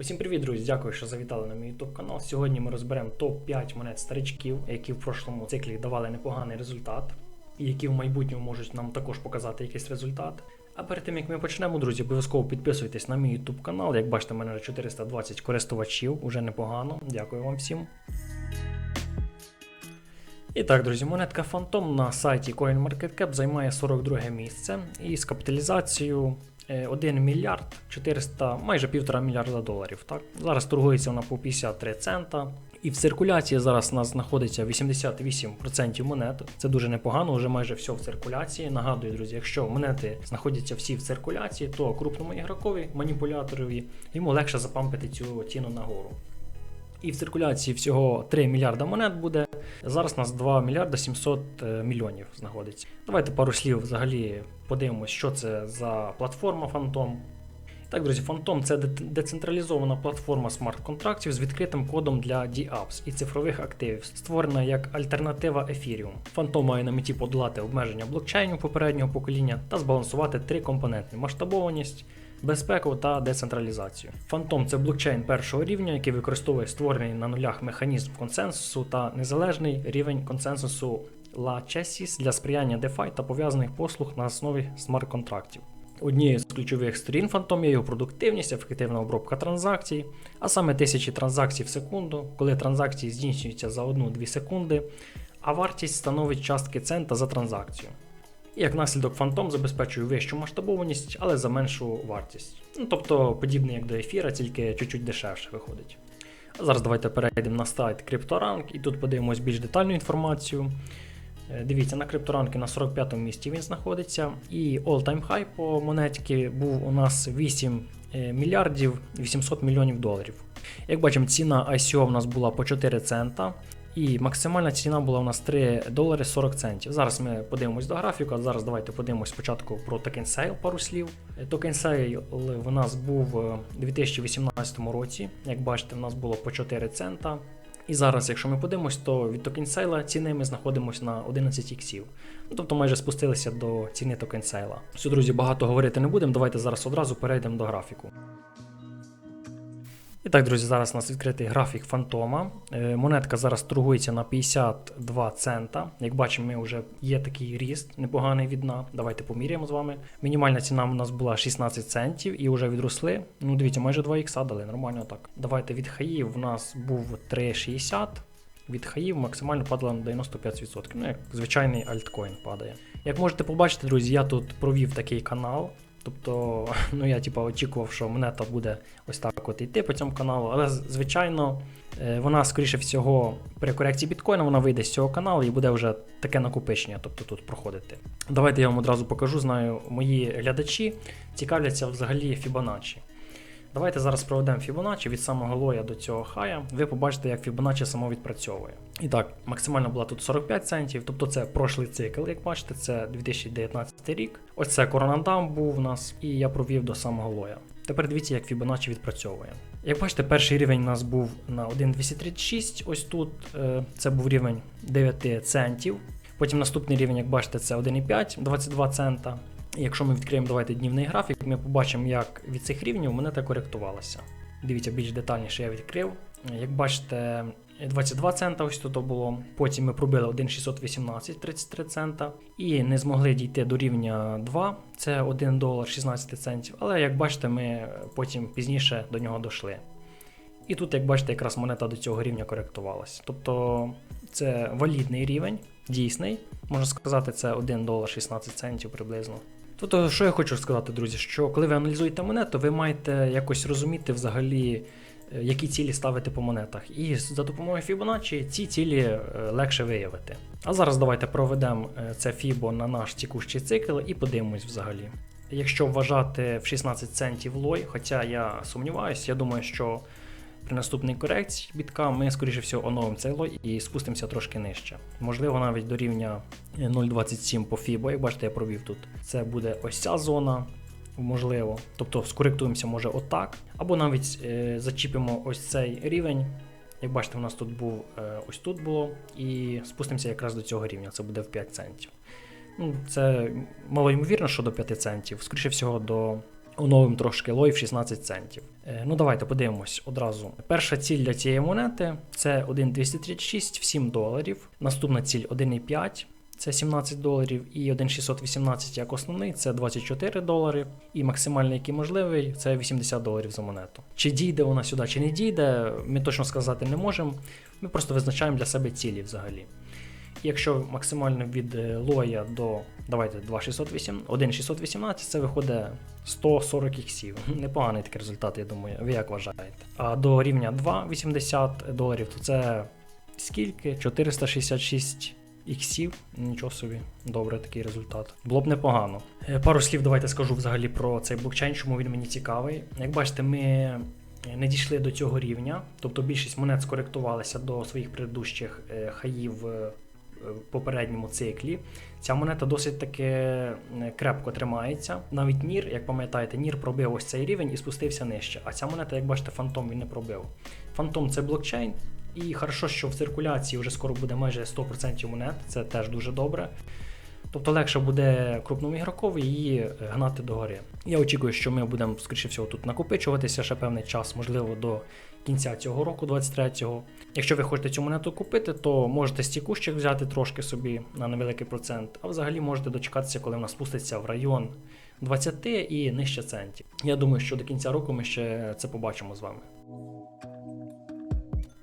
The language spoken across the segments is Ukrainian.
Усім привіт, друзі! Дякую, що завітали на мій YouTube канал. Сьогодні ми розберемо топ-5 монет старичків, які в прошлому циклі давали непоганий результат, і які в майбутньому можуть нам також показати якийсь результат. А перед тим як ми почнемо, друзі, обов'язково підписуйтесь на мій YouTube канал. Як бачите, в мене вже 420 користувачів, уже непогано. Дякую вам всім. І так, друзі, монетка Phantom на сайті CoinMarketCap займає 42 місце і з капіталізацією 1 мільярд 400, майже півтора мільярда доларів. Так? Зараз торгується вона по 53 цента. І в циркуляції зараз у нас знаходиться 88% монет. Це дуже непогано, вже майже все в циркуляції. Нагадую, друзі, якщо монети знаходяться всі в циркуляції, то крупному ігрокові, маніпуляторові, йому легше запампити цю ціну нагору. І в циркуляції всього 3 мільярда монет буде. Зараз у нас 2 мільярда 700 е, мільйонів знаходиться. Давайте пару слів взагалі подивимось, що це за платформа Phantom. Так, друзі, Phantom це децентралізована платформа смарт-контрактів з відкритим кодом для DApps і цифрових активів, створена як альтернатива Ethereum. Phantom має на меті подолати обмеження блокчейнів попереднього покоління та збалансувати три компоненти: масштабованість, безпеку та децентралізацію. Phantom – це блокчейн першого рівня, який використовує створений на нулях механізм консенсусу та незалежний рівень консенсусу La Chassis для сприяння DeFi та пов'язаних послуг на основі смарт-контрактів. Однією з ключових сторін Phantom є його продуктивність, ефективна обробка транзакцій, а саме тисячі транзакцій в секунду, коли транзакції здійснюються за 1-2 секунди, а вартість становить частки цента за транзакцію. І як наслідок Phantom забезпечує вищу масштабованість, але за меншу вартість. Ну, тобто подібне як до ефіра, тільки чуть-чуть дешевше виходить. А зараз давайте перейдемо на сайт CryptoRank і тут подивимось більш детальну інформацію. Е, Дивіться, на крипторанки на 45-му місці він знаходиться. І all-time high по монетці був у нас 8 е, мільярдів 800 мільйонів доларів. Як бачимо, ціна ICO в нас була по 4 цента. І максимальна ціна була у нас 3 долари 40 центів. Зараз ми подивимось до графіку. а Зараз давайте подивимось спочатку про токен сейл пару слів. Токен сейл в нас був е, у 2018 році. Як бачите, в нас було по 4 цента. І зараз, якщо ми подивимось, то від токен сейла ціни ми знаходимося на 11 іксів. Ну, тобто майже спустилися до ціни токен сейла. Все, друзі, багато говорити не будемо. Давайте зараз одразу перейдемо до графіку. Так, друзі, зараз у нас відкритий графік фантома. Е, Монетка зараз торгується на 52 цента. Як бачимо, ми вже є такий ріст непоганий від дна. Давайте поміряємо з вами. Мінімальна ціна у нас була 16 центів і вже відросли. Ну, дивіться, майже 2 ікса дали, нормально так. Давайте від хаїв у нас був 3,60. Від хаїв максимально падало на 95%. Ну, як звичайний альткоін падає. Як можете побачити, друзі, я тут провів такий канал. Тобто, ну я типу, очікував, що монета буде ось так от йти по цьому каналу, але звичайно, е, вона, скоріше всього, при корекції біткоїна вона вийде з цього каналу і буде вже таке накопичення, тобто тут проходити. Давайте я вам одразу покажу. Знаю, мої глядачі цікавляться взагалі Fibonacci. Давайте зараз проведемо Fibonacci від самого лоя до цього хая. Ви побачите, як Fibonacci само відпрацьовує. І так, максимально була тут 45 центів, тобто це прошлий цикл, як бачите, це 2019 рік. Ось це коронадам був у нас, і я провів до самого лоя. Тепер дивіться, як Fibonacci відпрацьовує. Як бачите, перший рівень у нас був на 1,236. Ось тут е, це був рівень 9 центів. Потім наступний рівень, як бачите, це 1,5, 22 цента. Якщо ми відкриємо давайте днівний графік, ми побачимо, як від цих рівнів монета коректувалася. Дивіться, більш детальніше я відкрив. Як бачите, 22 цента ось тут було. Потім ми пробили 1,618 33 цента і не змогли дійти до рівня 2, це 1 долар 16 центів. Але як бачите, ми потім пізніше до нього дійшли. І тут, як бачите, якраз монета до цього рівня коректувалася. Тобто це валідний рівень, дійсний. Можна сказати, це 1 долар 16 центів приблизно. Тобто, що я хочу сказати, друзі, що коли ви аналізуєте монету, ви маєте якось розуміти взагалі, е, які цілі ставити по монетах. І за допомогою Fibonacci ці цілі е, легше виявити. А зараз давайте проведемо е, це Fibo на наш текущий цикл і подивимось взагалі. Якщо вважати в 16 центів лой, хоча я сумніваюся, я думаю, що при наступній корекції бітка ми, скоріше всього, оновимо лой і спустимося трошки нижче. Можливо, навіть до рівня 0,27 по FIBO, як бачите, я провів тут. Це буде ось ця зона, можливо. Тобто скоректуємося може отак. Або навіть е, зачіпимо ось цей рівень. Як бачите, у нас тут був е, ось тут було, і спустимося якраз до цього рівня, це буде в 5 центів. Ну, це мало ймовірно, що до 5 центів, скоріше всього, до оновимо трошки лой в 16 центів. Е, Ну, давайте подивимось одразу. Перша ціль для цієї монети це 1,236 в 7 доларів. Наступна ціль 1,5. Це 17 доларів, і 1,618 як основний це 24 долари. І максимальний, який можливий, це 80 доларів за монету. Чи дійде вона сюди, чи не дійде, ми точно сказати не можемо. Ми просто визначаємо для себе цілі взагалі. Якщо максимально від е, лоя до давайте 2,608, 1,618, це виходить 140 іксів. Непоганий такий результат, я думаю. Ви як вважаєте? А до рівня 2,80 доларів, то це скільки? 466 іксів. Нічого собі, добре такий результат. Було б непогано. Е, Пару слів давайте скажу взагалі про цей блокчейн, чому він мені цікавий. Як бачите, ми не дійшли до цього рівня, тобто більшість монет скоректувалися до своїх предыдущих е, хаїв е, попередньому циклі. Ця монета досить таки е, крепко тримається. Навіть Нір, як пам'ятаєте, Нір пробив ось цей рівень і спустився нижче. А ця монета, як бачите, фантом він не пробив. Фантом це блокчейн, і хорошо, що в циркуляції вже скоро буде майже 100% монет, це теж дуже добре. Тобто легше буде крупному ігрокові її е, гнати догори. Я очікую, що ми будемо, скоріше всього, тут накопичуватися ще певний час, можливо, до кінця цього року, 23-го. Якщо ви хочете цю монету купити, то можете стікущик взяти трошки собі на невеликий процент, а взагалі можете дочекатися, коли вона спуститься в район 20 і нижче центів. Я думаю, що до кінця року ми ще це побачимо з вами.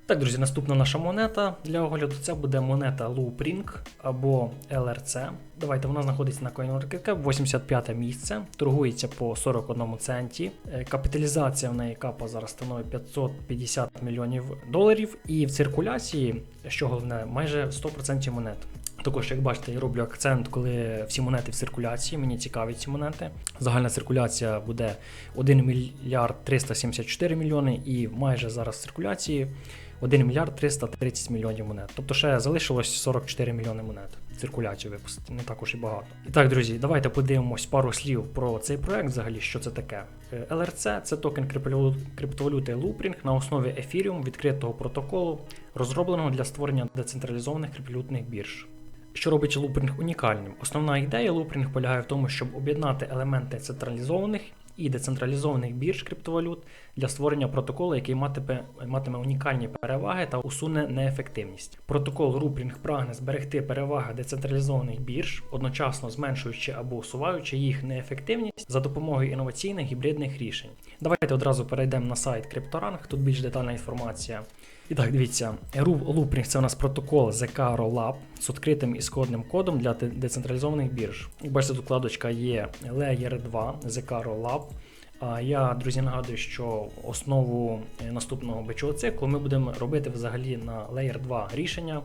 Так, друзі, наступна наша монета для огляду це буде монета Loopring або LRC. Давайте вона знаходиться на CoinMarketCap, 85 місце, торгується по 41 центі. Е, Капіталізація в неї капа зараз становить 550 мільйонів доларів, і в циркуляції, що головне, майже 100% монет. Також, як бачите, я роблю акцент, коли всі монети в циркуляції. Мені цікаві ці монети. Загальна циркуляція буде 1 мільярд 374 мільйони, і майже зараз в циркуляції 1 мільярд 330 мільйонів монет. Тобто ще залишилось 44 мільйони монет. Циркуляцію випустити, не також і багато. І так, друзі, давайте подивимось пару слів про цей проект, взагалі, що це таке. Е, LRC це токен криптовалюти Loopring на основі Ethereum відкритого протоколу, розробленого для створення децентралізованих криптовалютних бірж. Що робить Loopring унікальним? Основна ідея Loopring полягає в тому, щоб об'єднати елементи централізованих і децентралізованих бірж криптовалют для створення протоколу, який матиме, матиме унікальні переваги та усуне неефективність. Протокол Loopring прагне зберегти переваги децентралізованих бірж, одночасно зменшуючи або усуваючи їх неефективність за допомогою інноваційних гібридних рішень. Давайте одразу перейдемо на сайт CryptoRank, тут більш детальна інформація. І так, дивіться, Ru- Loopring це у нас протокол ZK Rollup з відкритим ісходним кодом для децентралізованих бірж. Як бачите, тут вкладочка є Layer 2 ZK Rollup. А я, друзі, нагадую, що основу е, наступного бичого циклу ми будемо робити взагалі на Layer 2 рішення.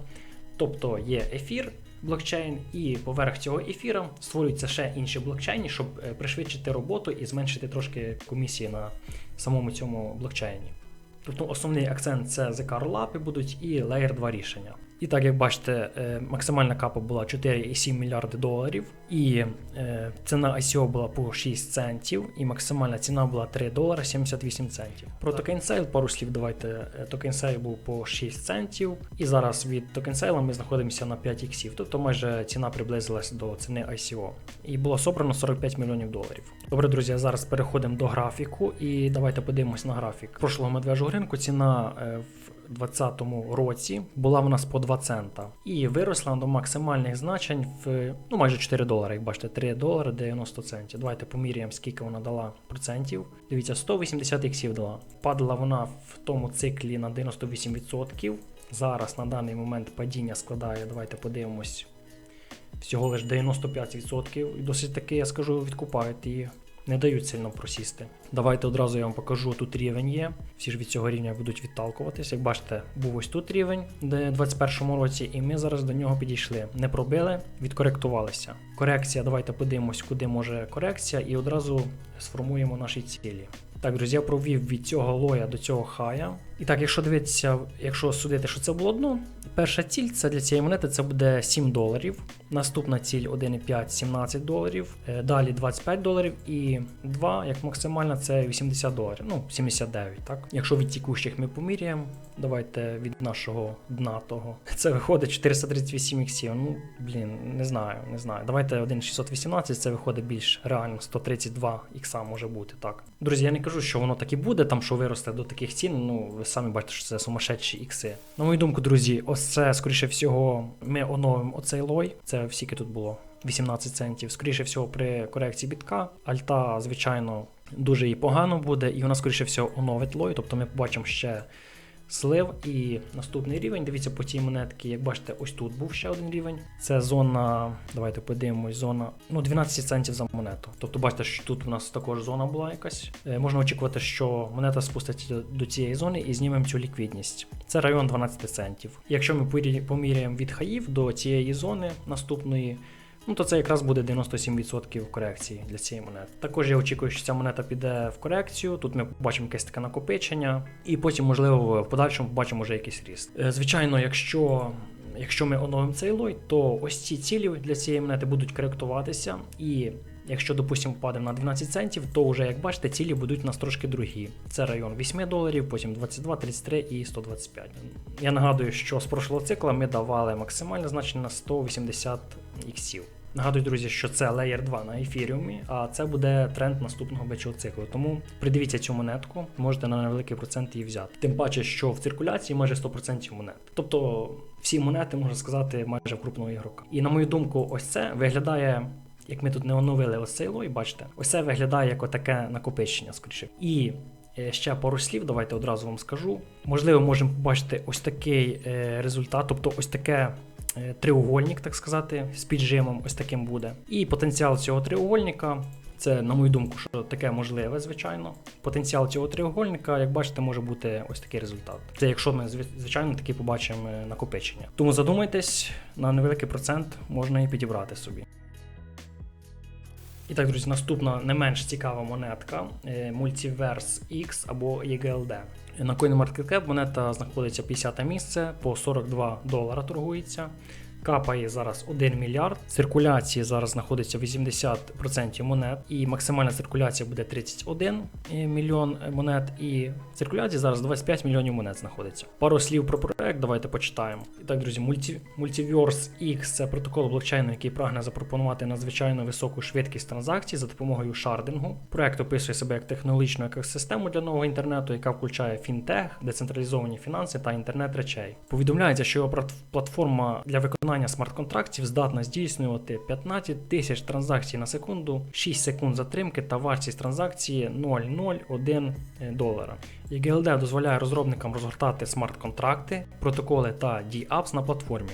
Тобто є ефір, блокчейн, і поверх цього ефіра створюються ще інші блокчейни, щоб е, пришвидшити роботу і зменшити трошки комісії на самому цьому блокчейні. Тобто основний акцент це ZK Rollup будуть і Layer 2 рішення. І так, як бачите, е, максимальна капа була 4,7 мільярди доларів, і е, ціна ICO була по 6 центів, і максимальна ціна була 3 долари 78 центів. Про токен сейл пару слів давайте. Е, Токен сейл був по 6 центів, і зараз від токен сейла ми знаходимося на 5 іксів, тобто майже ціна приблизилась до ціни ICO. І було собрано 45 мільйонів доларів. Добре, друзі, зараз переходимо до графіку, і давайте подивимось на графік. Прошлого медвежого ринку ціна е, в 2020 році була в нас по 2 цента і виросла до максимальних значень в ну майже 4 долари. Як бачите, 3 долари 90 центів. Давайте поміряємо, скільки вона дала процентів. Дивіться, 180 іксів дала. Падала вона в тому циклі на 98%. Зараз на даний момент падіння складає. Давайте подивимось. Всього лише 95%. І досить таки, я скажу, відкупають її. Не дають сильно просісти. Давайте одразу я вам покажу, тут рівень є. Всі ж від цього рівня будуть відталкуватись. Як бачите, був ось тут рівень, де в 21 році, і ми зараз до нього підійшли. Не пробили, відкоректувалися. Корекція, давайте подивимось, куди може корекція, і одразу сформуємо наші цілі. Так, друзі, я провів від цього лоя до цього хая І так, якщо дивитися, якщо судити, що це було дно, перша ціль це для цієї монети це буде 7 доларів. Наступна ціль 1,5 17 доларів. Е, Далі 25 доларів і 2, як максимальна, це 80 доларів. Ну, 79, так. Якщо від тікущих ми поміряємо, давайте від нашого дна того. Це виходить 438 іксів. Ну, блін, не знаю, не знаю. Давайте 1,618, це виходить більш реально 132 ікса може бути, так. Друзі, я не кажу, що воно так і буде, там що виросте до таких цін. Ну, самі бачите, що це сумасшедші ікси. На мою думку, друзі, ось це, скоріше всього, ми оновимо оцей лой. Це всіки тут було 18 центів. Скоріше всього, при корекції бітка. Альта, звичайно, дуже і погано буде, і вона, скоріше всього, оновить лой. Тобто ми побачимо ще слив і наступний рівень. Дивіться по цій монетці, як бачите, ось тут був ще один рівень. Це зона, давайте подивимось, зона ну 12 центів за монету. Тобто, бачите, що тут у нас також зона була якась. Е, можна очікувати, що монета спуститься до цієї зони і знімемо цю ліквідність. Це район 12 центів. Якщо ми поміряємо від хаїв до цієї зони наступної. Ну, то це якраз буде 97% корекції для цієї монети. Також я очікую, що ця монета піде в корекцію. Тут ми побачимо якесь таке накопичення, і потім, можливо, в подальшому побачимо вже якийсь ріст. Е, Звичайно, якщо. Якщо ми оновимо цей лой, то ось ці цілі для цієї монети будуть коректуватися. І якщо, допустимо, впадемо на 12 центів, то вже, як бачите, цілі будуть у нас трошки другі. Це район 8 доларів, потім 22, 33 і 125. Я нагадую, що з прошлого цикла ми давали максимальне значення на 180 іксів. Нагадую, друзі, що це Layer 2 на ефіріумі, а це буде тренд наступного бичого циклу. Тому придивіться цю монетку, можете на невеликий процент її взяти. Тим паче, що в циркуляції майже 100% монет. Тобто всі монети, можна сказати, майже в крупного ігрока. І на мою думку, ось це виглядає. Як ми тут не оновили ось цей лой, бачите, ось це виглядає як таке накопичення, скоріше. І е, ще пару слів, давайте одразу вам скажу. Можливо, можемо побачити ось такий е, результат, тобто ось таке е, треугольник, так сказати, з піджимом, ось таким буде. І потенціал цього треугольника. Це, на мою думку, що таке можливе, звичайно. Потенціал цього треугольника, як бачите, може бути ось такий результат. Це якщо ми звичайно таки побачимо накопичення. Тому задумайтесь, на невеликий процент можна і підібрати собі. І так, друзі, наступна не менш цікава монетка е, Multiverse X або EGLD. На CoinMarketCap монета знаходиться 50 місце, по 42 долара торгується. Капає зараз 1 мільярд. Циркуляції зараз знаходиться 80% монет, і максимальна циркуляція буде 31 мільйон монет. І циркуляції зараз 25 мільйонів монет знаходиться. Пару слів про проект, давайте почитаємо. І так, друзі, Multi, Multiverse X це протокол блокчейну, який прагне запропонувати надзвичайно високу швидкість транзакцій за допомогою шардингу. Проект описує себе як технологічну екосистему для нового інтернету, яка включає фінтех, децентралізовані фінанси та інтернет речей. Повідомляється, що його платформа для виконання смарт-контрактів здатна здійснювати 15 тисяч транзакцій на секунду, 6 секунд затримки та вартість транзакції 0,01 долара. EGLD дозволяє розробникам розгортати смарт-контракти, протоколи та DApps на платформі.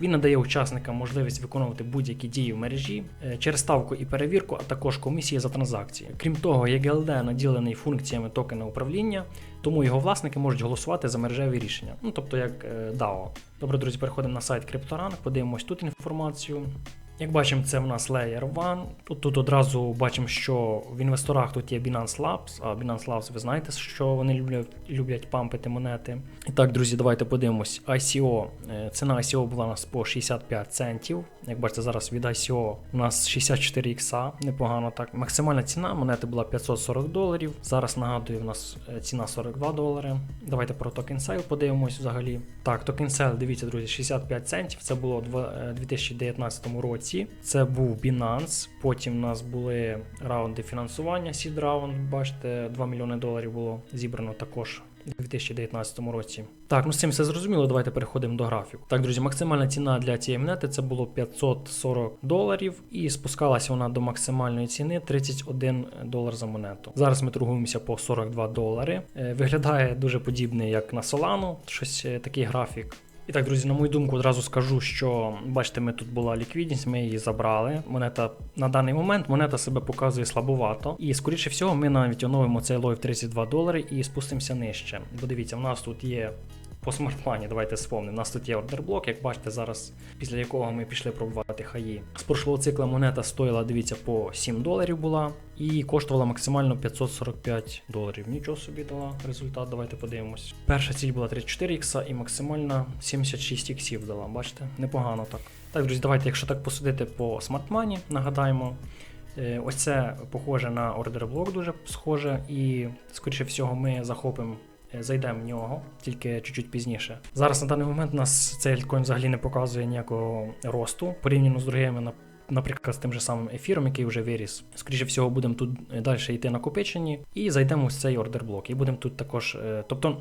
Він надає учасникам можливість виконувати будь-які дії в мережі е, через ставку і перевірку, а також комісії за транзакції. Крім того, EGLD наділений функціями токена управління, тому його власники можуть голосувати за мережеві рішення, ну тобто як е, DAO. Добре, друзі, переходимо на сайт CryptoRank, подивимось тут інформацію. Як бачимо, це в нас Layer 1. Тут, тут одразу бачимо, що в інвесторах тут є Binance Labs, а Binance Labs, ви знаєте, що вони люблять, люблять пампити монети. І так, друзі, давайте подивимось. ICO. Е, Ціна ICO була у нас по 65 центів. Як бачите, зараз від ICO у нас 64 ікса, непогано так. Максимальна ціна монети була 540 доларів. Зараз нагадую, у нас е, ціна 42 долари. Давайте про токен сейл подивимось взагалі. Так, токен сейл, дивіться, друзі, 65 центів. Це було в е, 2019 році. Це був Binance. Потім у нас були раунди фінансування, Seed раунд, бачите, 2 мільйони доларів було зібрано також. У 2019 році. Так, ну з цим все зрозуміло. Давайте переходимо до графіку. Так, друзі, максимальна ціна для цієї монети це було 540 доларів, і спускалася вона до максимальної ціни 31 долар за монету. Зараз ми торгуємося по 42 долари. Е, Виглядає дуже подібний, як на Solana, щось е, такий графік. І так, друзі, на мою думку, одразу скажу, що бачите, ми тут була ліквідність, ми її забрали. Монета на даний момент монета себе показує слабовато. І скоріше всього, ми навіть оновимо цей лой в 32 долари і спустимося нижче. Бо дивіться, в нас тут є по смартплані, давайте спомнимо. У нас тут є ордерблок, як бачите, зараз, після якого ми пішли пробувати хаї. З прошлого цикла монета стоїла, дивіться, по 7 доларів була і коштувала максимально 545 доларів. Нічого собі дала результат, давайте подивимось. Перша ціль була 34 ікса і максимальна 76 іксів дала. Бачите, непогано так. Так, друзі, давайте, якщо так посудити по смартмані, нагадаємо. Е, Ось це похоже на ордерблок, дуже схоже, і скоріше всього ми захопимо. Е, Зайдемо в нього тільки чуть-чуть пізніше. Зараз на даний момент нас цей альткоін взагалі не показує ніякого росту порівняно з другими, на- наприклад, з тим же самим ефіром, який вже виріс. Скоріше всього, будемо тут е, далі йти накопичені і зайдемо в цей ордерблок. І будемо тут також. е, Тобто,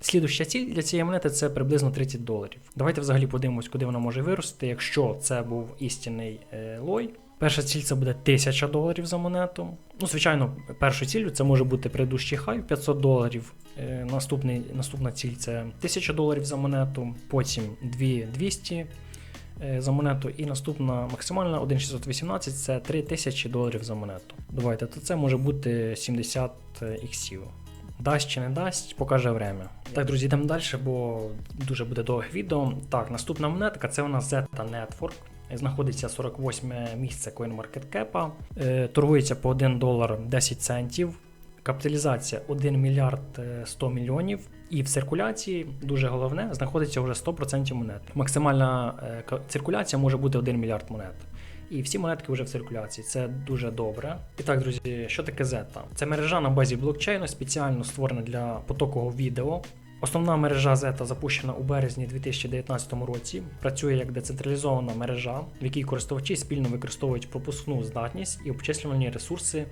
слідуща ціль для цієї монети це приблизно 30 доларів. Давайте взагалі подивимось, куди вона може вирости, якщо це був істинний лой. Перша ціль це буде 1000 доларів за монету. Ну, звичайно, першою ціллю це може бути предыдущий хай 500 доларів. Е, наступний, наступна ціль це 1000 доларів за монету, потім 2200 е, за монету, і наступна максимальна 1618 це 3000 доларів за монету. Давайте, то це може бути 70 іксів. Дасть чи не дасть, покаже время. Так, друзі, йдемо далі, бо дуже буде довге відео. Так, наступна монетка це у нас Zeta Network. Знаходиться 48 місце CoinMarketCap. Е, торгується по 1 долар 10 центів. Капіталізація 1 мільярд е, 100 мільйонів. І в циркуляції, дуже головне, знаходиться вже 100% монет. Максимальна е, циркуляція може бути 1 мільярд монет. І всі монетки вже в циркуляції. Це дуже добре. І так, друзі, що таке Zeta? Це мережа на базі блокчейну, спеціально створена для потокового відео. Основна мережа Zeta запущена у березні 2019 році. Працює як децентралізована мережа, в якій користувачі спільно використовують пропускну здатність і обчислювальні ресурси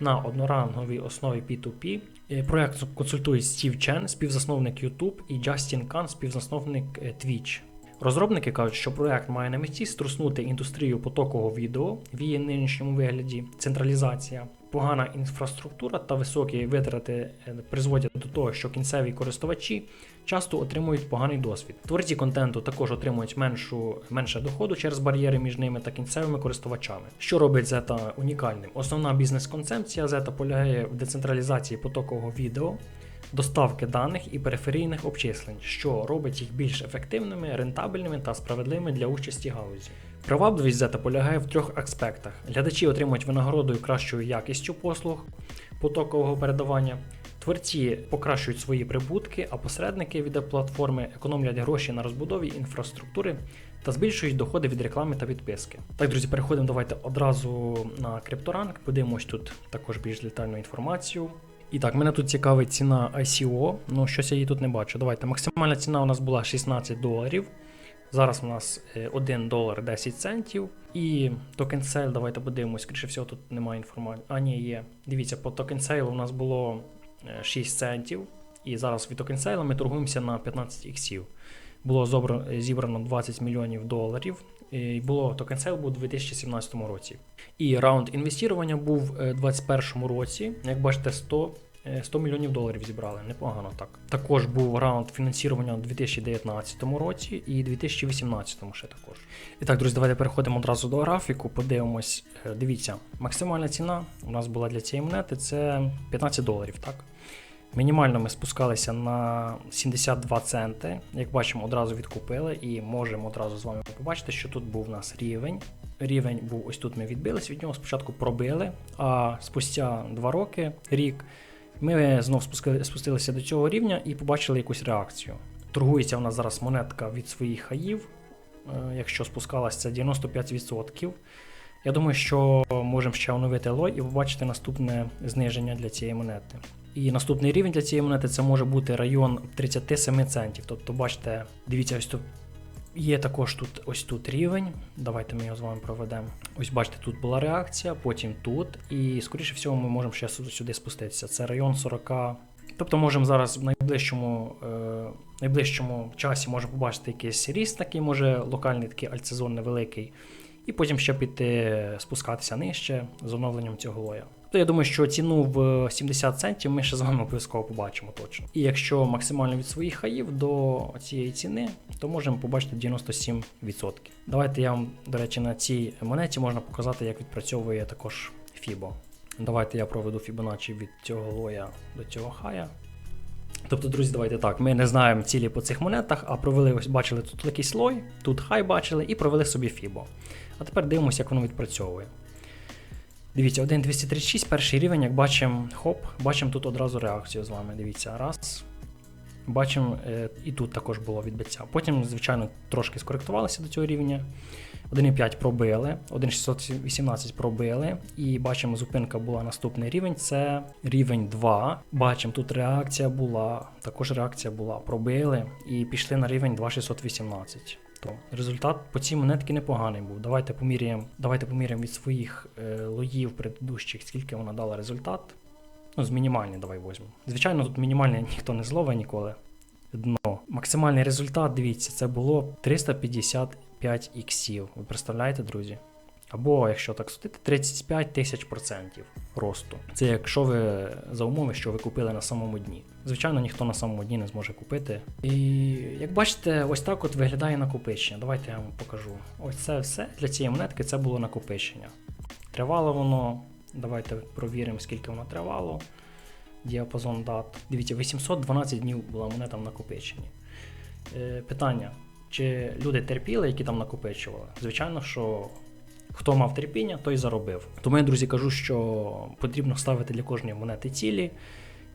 на одноранговій основі P2P. Е, Проект консультує Стів Чен, співзасновник YouTube, і Джастін Кан, співзасновник е, Twitch. Розробники кажуть, що проект має на меті струснути індустрію потокового відео в її нинішньому вигляді, централізація, погана інфраструктура та високі витрати е, призводять до того, що кінцеві користувачі часто отримують поганий досвід. Творці контенту також отримують меншу, менше доходу через бар'єри між ними та кінцевими користувачами. Що робить Zeta унікальним? Основна бізнес-концепція Zeta полягає в децентралізації потокового відео доставки даних і периферійних обчислень, що робить їх більш ефективними, рентабельними та справедливими для участі галузі. Привабливість Zeta полягає в трьох аспектах: глядачі отримують винагороду кращою якістю послуг потокового передавання. Творці покращують свої прибутки, а посередники від платформи економлять гроші на розбудові інфраструктури та збільшують доходи від реклами та підписки. Так, друзі, переходимо давайте одразу на крипторанк. Подивимось тут також більш детальну інформацію. І так, мене тут цікавить ціна ICO, ну щось я її тут не бачу. Давайте. Максимальна ціна у нас була 16 доларів. Зараз у нас е, 1 долар 10 центів. І токен сейл, давайте подивимось. Скоріше всього, тут немає інформації. А, ні, є. Дивіться, по токен сейлу у нас було е, 6 центів. І зараз від токен сейла ми торгуємося на 15 іксів. Було зібрано 20 мільйонів доларів. І було токен сейл був у 2017 році. І раунд інвестування був у 2021 році. Як бачите, 100, е, 100 мільйонів доларів зібрали. Непогано так. Також був раунд фінансування у 2019 році і 2018 ще також. І так, друзі, давайте переходимо одразу до графіку. Подивимось. Е, Дивіться, максимальна ціна у нас була для цієї монети це 15 доларів. так? Мінімально ми спускалися на 72 центи. Як бачимо, одразу відкупили і можемо одразу з вами побачити, що тут був у нас рівень. Рівень був ось тут. Ми відбились від нього. Спочатку пробили, а спустя 2 роки, рік, ми знов спустилися до цього рівня і побачили якусь реакцію. Торгується у нас зараз монетка від своїх хаїв. Е, Якщо спускалася, це 95%. Я думаю, що можемо ще оновити лой і побачити наступне зниження для цієї монети. І наступний рівень для цієї монети це може бути район 37 центів. Тобто, бачите, дивіться, ось тут є також тут ось тут рівень. Давайте ми його з вами проведемо. Ось бачите, тут була реакція, потім тут. І скоріше всього ми можемо ще сюди спуститися. Це район 40. Тобто можемо зараз в найближчому, е, найближчому часі можемо побачити якийсь ріст, такий, може локальний такий альтсезон невеликий. І потім ще піти спускатися нижче з оновленням цього лоя. То я думаю, що ціну в 70 центів ми ще з вами обов'язково побачимо точно. І якщо максимально від своїх хаїв до цієї ціни, то можемо побачити 97%. Давайте я вам, до речі, на цій монеті можна показати, як відпрацьовує також FIBO. Давайте я проведу Fibonacci від цього лоя до цього хая. Тобто, друзі, давайте так. Ми не знаємо цілі по цих монетах, а провели ось бачили тут такий слой, тут хай бачили і провели собі Фібо. А тепер дивимося, як воно відпрацьовує. Дивіться, 1.236, перший рівень, як бачимо, хоп, бачимо тут одразу реакцію з вами. Дивіться, раз. Бачимо, е, і тут також було відбиття. Потім, звичайно, трошки скоректувалися до цього рівня. 1.5 пробили, 1.618 пробили, і бачимо, зупинка була наступний рівень. Це рівень 2. Бачимо, тут реакція була, також реакція була. Пробили і пішли на рівень 2.618. То результат по цій монетки непоганий був. Давайте поміряємо, давайте поміряємо від своїх е, лоїв предыдущих, скільки вона дала результат. Ну, з мінімальний давай візьмемо. Звичайно, тут мінімальне ніхто не зловить ніколи. Дно. Максимальний результат, дивіться, це було 355 іксів. Ви представляєте, друзі? Або, якщо так судити, 35 тисяч процентів росту. Це якщо ви за умови, що ви купили на самому дні. Звичайно, ніхто на самому дні не зможе купити. І як бачите, ось так от виглядає накопичення. Давайте я вам покажу. Ось це все для цієї монетки це було накопичення. Тривало воно. Давайте провіримо, скільки воно тривало. Діапазон дат. Дивіться, 812 днів була монета в накопиченні. Е, питання: чи люди терпіли, які там накопичували? Звичайно, що хто мав терпіння, той заробив. Тому я, друзі, кажу, що потрібно ставити для кожної монети цілі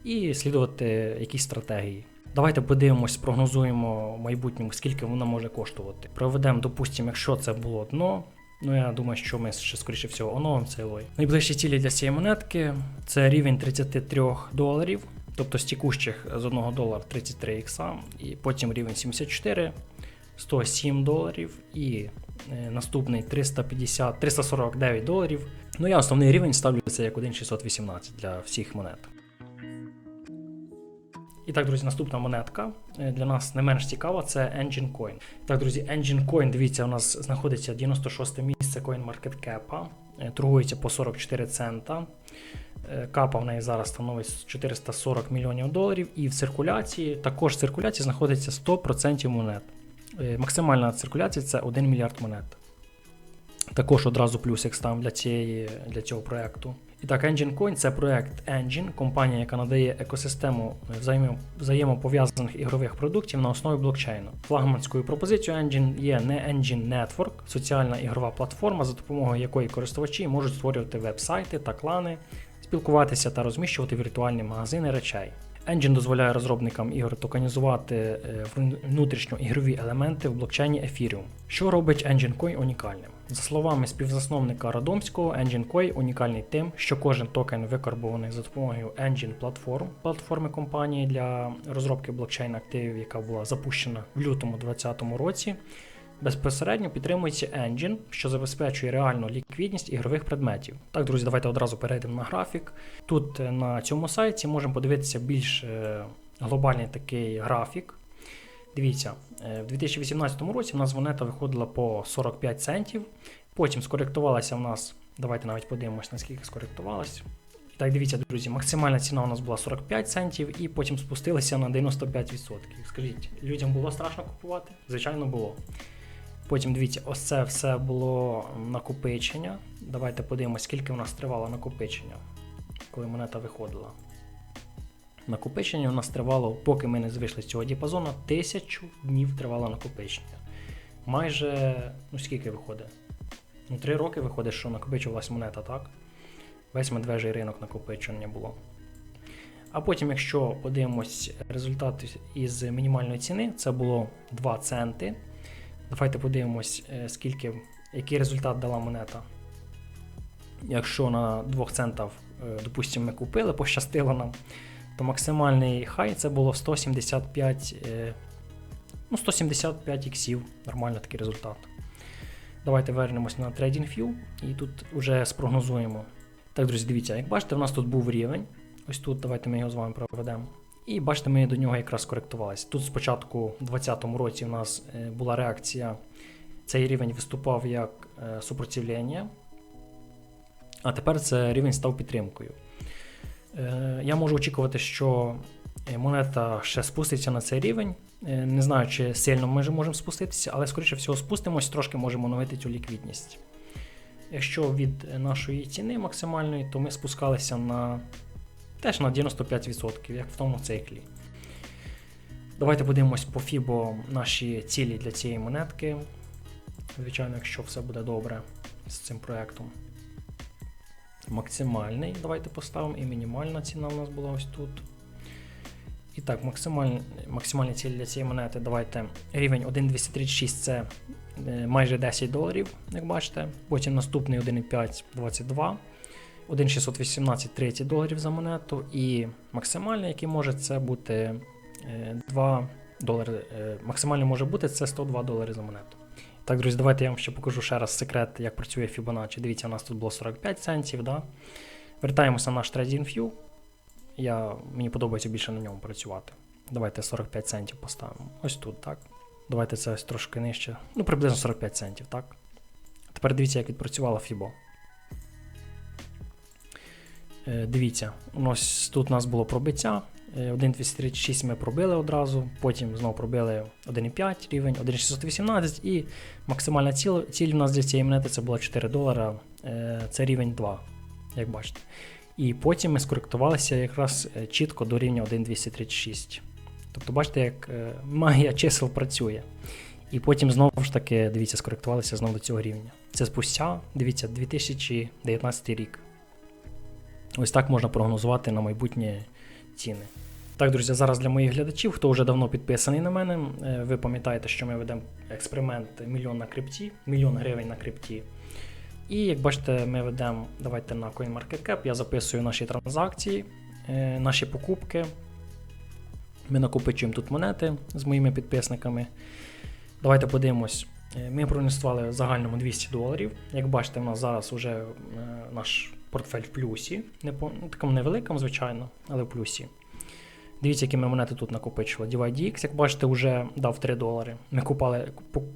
і слідувати якісь стратегії. Давайте подивимось, прогнозуємо в майбутньому, скільки вона може коштувати. Проведемо, допустимо, якщо це було дно. Ну, я думаю, що ми ще скоріше всього оновимо цей лой. Найближчі цілі для цієї монетки це рівень 33 доларів, тобто з текущих з 1 долара 33 ікса, і потім рівень 74, 107 доларів і наступний 350, 349 доларів. Ну я основний рівень ставлю це як 1,618 для всіх монет. І так, друзі, наступна монетка е, для нас не менш цікава, це Engine Coin. Так, друзі, Engine Coin, дивіться, у нас знаходиться 96 місце CoinMarketCap, е, торгується по 44 цента. Е, Капа в неї зараз становить 440 мільйонів доларів, і в циркуляції, також в циркуляції знаходиться 100% монет. Максимальна циркуляція це 1 мільярд монет. Також одразу плюсик став для, цієї, для цього проєкту. І так, Engine Coin це проект Engine, компанія, яка надає екосистему взаємо, взаємопов'язаних ігрових продуктів на основі блокчейну. Флагманською пропозицією Engine є не Engine Network, соціальна ігрова платформа, за допомогою якої користувачі можуть створювати веб-сайти та клани, спілкуватися та розміщувати віртуальні магазини речей. Engine дозволяє розробникам ігор токенізувати е, внутрішньоігрові елементи в блокчейні Ethereum, що робить Engine Coin унікальним. За словами співзасновника Радомського, Engine Coin унікальний тим, що кожен токен викарбований за допомогою Engine Platform, платформи компанії для розробки блокчейн активів, яка була запущена в лютому 2020 році. Безпосередньо підтримується Engine, що забезпечує реальну ліквідність ігрових предметів. Так, друзі, давайте одразу перейдемо на графік. Тут е, на цьому сайті можемо подивитися більш е, глобальний такий графік. Дивіться, е, в 2018 році в нас монета виходила по 45 центів. Потім скоректувалася в нас. Давайте навіть подивимось, наскільки скоректувалась. Так, дивіться, друзі, максимальна ціна у нас була 45 центів, і потім спустилися на 95%. Скажіть, людям було страшно купувати? Звичайно, було. Потім дивіться, ось це все було накопичення. Давайте подивимося, скільки у нас тривало накопичення, коли монета виходила. Накопичення у нас тривало, поки ми не вийшли з цього діапазону, тисячу днів тривало накопичення. Майже, ну скільки виходить? Ну, Три роки виходить, що накопичувалась монета, так? Весь медвежий ринок накопичення було. А потім, якщо подивимось результат із мінімальної ціни, це було 2 центи. Давайте подивимось, е, скільки, який результат дала монета. Якщо на 2 центів, е, допустимо, ми купили, пощастило нам, то максимальний хай це було 175 е, ну 175 іксів. Нормально такий результат. Давайте вернемось на TradingView і тут вже спрогнозуємо. Так, друзі, дивіться, як бачите, у нас тут був рівень. Ось тут давайте ми його з вами проведемо. І бачите, ми до нього якраз коректувалися. Тут спочатку, у 2020 році, у нас е, була реакція, цей рівень виступав як е, супротивлення, а тепер це рівень став підтримкою. Е, я можу очікувати, що монета ще спуститься на цей рівень. Не знаю, чи сильно ми можемо спуститися, але, скоріше всього, спустимось, трошки можемо оновити цю ліквідність. Якщо від нашої ціни максимальної, то ми спускалися на теж на 95%, як в тому циклі. Давайте подивимось по FIBO наші цілі для цієї монетки. Звичайно, якщо все буде добре з цим проектом. Максимальний. Давайте поставимо і мінімальна ціна у нас була ось тут. І так, максимальні, максимальні цілі для цієї монети. Давайте рівень 1,236 це е, майже 10 доларів, як бачите. Потім наступний 1,5 22. 1,618 30 доларів за монету. І максимальний, який може це бути е, 2 долари. Е, максимальний може бути це 102 долари за монету. Так, друзі, давайте я вам ще покажу ще раз секрет, як працює Fibonacci. Дивіться, у нас тут було 45 центів. Да? Вертаємося на наш TradingView. Я, Мені подобається більше на ньому працювати. Давайте 45 центів поставимо. Ось тут, так. Давайте це ось трошки нижче. Ну, приблизно 45 центів, так. Тепер дивіться, як відпрацювала FIBO. Е, дивіться, у нас тут у нас було пробиття. Е, 1,236 ми пробили одразу, потім знову пробили 1,5 рівень, 1,618 і максимальна ціль, ціль у нас для цієї монети це була 4 долара. Е, Це рівень 2, як бачите. І потім ми скоректувалися якраз е, чітко до рівня 1,236. Тобто, бачите, як е, магія чисел працює. І потім знову ж таки, дивіться, скоректувалися знову до цього рівня. Це спустя, дивіться, 2019 рік. Ось так можна прогнозувати на майбутнє ціни. Так, друзі, зараз для моїх глядачів, хто вже давно підписаний на мене, е, ви пам'ятаєте, що ми ведемо експеримент мільйон на крипті, мільйон гривень на крипті. І як бачите, ми ведемо, давайте на CoinMarketCap, я записую наші транзакції, е, наші покупки. Ми накопичуємо тут монети з моїми підписниками. Давайте подивимось. Е, Ми проінвестували в загальному 200 доларів. Як бачите, у нас зараз вже наш портфель в плюсі. Не по, ну, такому невеликому, звичайно, але в плюсі. Дивіться, які ми монети тут накопичували. DYDX, як бачите, вже дав 3 долари. Ми купали,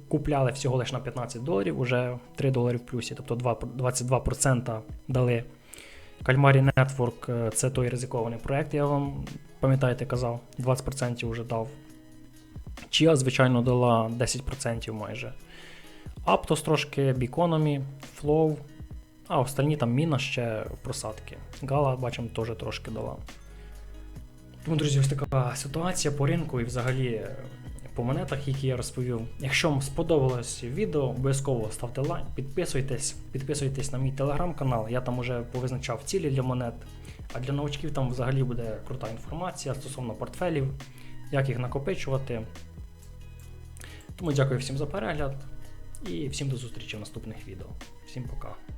купляли всього лише на 15 доларів, вже 3 долари в плюсі, тобто 2, 22% дали. Кальмарі Network е, це той ризикований проект, я вам пам'ятаєте, казав, 20% вже дав. Chia, звичайно, дала 10% майже. Aptos трошки, Biconomy, Flow. А останні там міна ще просадки. Гала, бачимо, теж трошки дала. Тому, друзі, ось така ситуація по ринку і взагалі е, по монетах, які я розповів. Якщо вам сподобалось відео, обов'язково ставте лайк, підписуйтесь, підписуйтесь на мій телеграм-канал, я там уже повизначав цілі для монет. А для новачків там взагалі буде крута інформація стосовно портфелів, як їх накопичувати. Тому дякую всім за перегляд і всім до зустрічі в наступних відео. Всім пока.